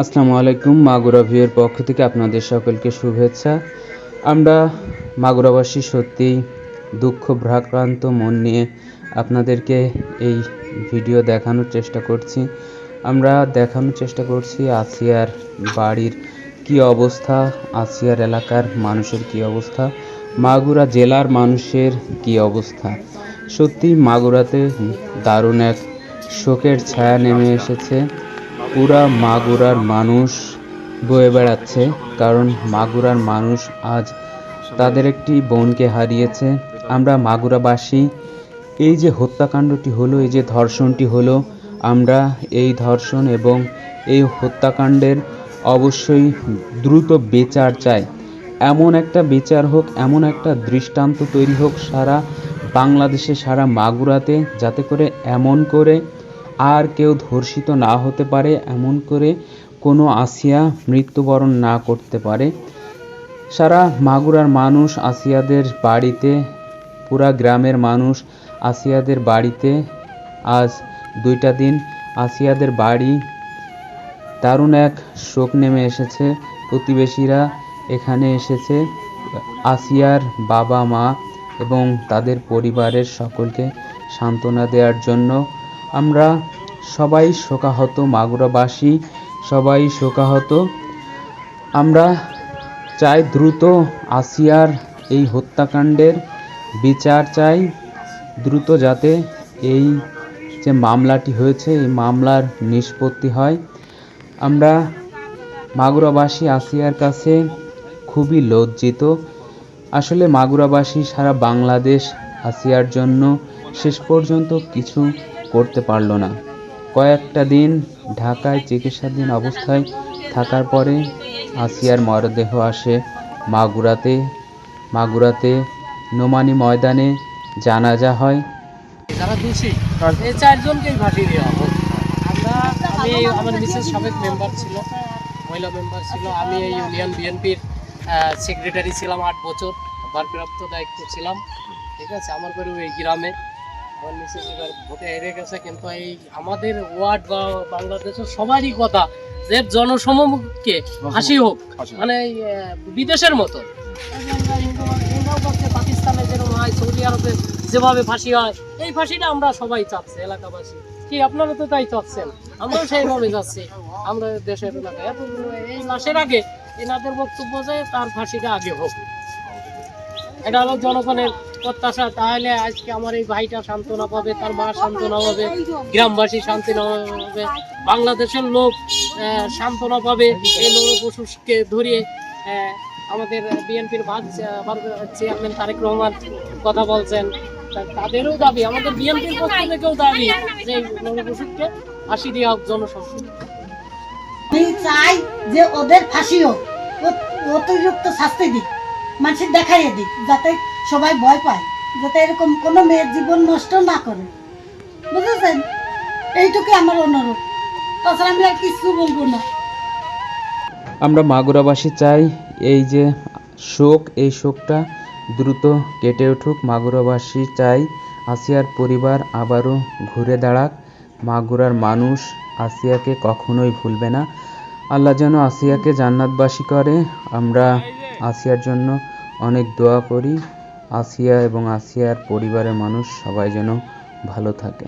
আসসালামু আলাইকুম, মাগুরা ভিউয়ের পক্ষ থেকে আপনাদের সকলকে শুভেচ্ছা। আমরা মাগুরাবাসী সত্যিই দুঃখ ভ্রাক্রান্ত মন নিয়ে আপনাদেরকে এই ভিডিও দেখানোর চেষ্টা করছি। আমরা দেখানোর চেষ্টা করছি আসিয়ার বাড়ির কি অবস্থা, আসিয়ার এলাকার মানুষের কি অবস্থা, মাগুরা জেলার মানুষের কি অবস্থা। সত্যি মাগুরাতে দারুণ এক শোকের ছায়া নেমে এসেছে। পুরা মাগুরার মানুষ বয়ে বেড়াচ্ছে, কারণ মাগুরার মানুষ আজ তাদের একটি বোনকে হারিয়েছে। আমরা মাগুরাবাসী, এই যে হত্যাকাণ্ডটি হলো, এই যে ধর্ষণটি হলো, আমরা এই ধর্ষণ এবং এই হত্যাকাণ্ডের অবশ্যই দ্রুত বিচার চাই। এমন একটা বিচার হোক, এমন একটা দৃষ্টান্ত তৈরি হোক সারা বাংলাদেশে, সারা মাগুরাতে, যাতে করে এমন করে আর কেউ ধর্ষিত না হতে পারে, এমন করে কোনো আসিয়া মৃত্যুবরণ না করতে পারে। সারা মাগুরার মানুষ আসিয়াদের বাড়িতে, পুরা গ্রামের মানুষ আসিয়াদের বাড়িতে আজ দুইটা দিন আসিয়াদের বাড়ি। দারুণ এক শোক নেমে এসেছে, প্রতিবেশীরা এখানে এসেছে, আসিয়ার বাবা মা এবং তাদের পরিবারের সকলকে সান্ত্বনা দেওয়ার জন্য। আমরা সবাই শোকাহত মাগুরাবাসী, সবাই শোকাহত। আমরা চাই দ্রুত আসিয়ার এই হত্যাকাণ্ডের বিচার চাই, দ্রুত যাতে এই যে মামলাটি হয়েছে, এই মামলার নিষ্পত্তি হয়। আমরা মাগুরাবাসী আসিয়ার কাছে খুবই লজ্জিত। আসলে মাগুরাবাসী সারা বাংলাদেশ আসিয়ার জন্য শেষ পর্যন্ত কিছু করতে পারল না। কয়েকটা দিন ঢাকায় চিকিৎসাধীন অবস্থায় থাকার পরে আসিয়ার মরদেহ আসে মাগুরাতে। মাগুরাতে নোমানি ময়দানে জানাজা হয়। যারা দোষী এই চারজনকেই ফাঁসি দেওয়া হোক আমরা আমি আমার মিসেস সাবেক মেম্বার ছিল মহিলা মেম্বার ছিল আমি এই ইউনিয়ন বিএনপির সেক্রেটারি ছিলাম আট বছর ভারপ্রাপ্ত দায়িত্ব ছিলাম। ঠিক আছে আমার বাড়ি এই গ্রামে। মিসেস এবার ভোটে হেরে গেছে কিন্তু এই আমাদের ওয়ার্ড বা বাংলাদেশের সবারই কথা যে জনসমুখকে ফাঁসি হোক মানে বিদেশের মতো। পাকিস্তানে যেরকম হয় সৌদি আরবে যেভাবে ফাঁসি হয় এই ফাঁসিটা আমরা সবাই চাচ্ছি এলাকাবাসী। কি আপনারা তো তাই চাচ্ছেন? আমরাও সেইভাবে যাচ্ছি আমরা দেশের এলাকায়। এই মাসের আগে এনাদের বক্তব্য যে তার ফাঁসিটা আগে হোক। এটা হলো জনগণের প্রত্যাশা। তাহলে আজকে আমার এই ভাইটা সান্ত্বনা পাবে তার মা সান্ত্বনা পাবে গ্রামবাসী সান্ত্বনা পাবে বাংলাদেশের লোক সান্ত্বনা পাবে। এই নরপশুকে ধরিয়ে আহ, আমাদের বিএনপির চেয়ারম্যান তারেক রহমান কথা বলছেন। তাদেরও দাবি আমাদের বিএনপির পক্ষ থেকেও দাবি যে নরপশুকে ফাঁসি দেওয়া হোক জনসংখ্যা আমি চাই যে ওদের ফাঁসি হোক অতিরিক্ত শাস্তি দিক। মানুষের দেখাইয়ে দিক যাতে সবাই ভয় পায়, যাতে এরকম কোনো মেয়ের জীবন নষ্ট না করে। বুঝেছেন? এইটুকু আমার অনুরোধ। তাছাড়া আমি আর কিছু বলব না। আমরা মাগুরাবাসী চাই এই যে শোক, এই শোকটা দ্রুত কেটে উঠুক। মাগুরাবাসী চাই আসিয়ার পরিবার আবারও ঘুরে দাঁড়াক। মাগুরার মানুষ আসিয়াকে কখনোই ভুলবে না। আল্লাহ যেন আসিয়াকে জান্নাতবাসী করে। আমরা আসিয়ার জন্য অনেক দোয়া করি। আসিয়া এবং আসিয়ার পরিবারের মানুষ সবাই যেন ভালো থাকে।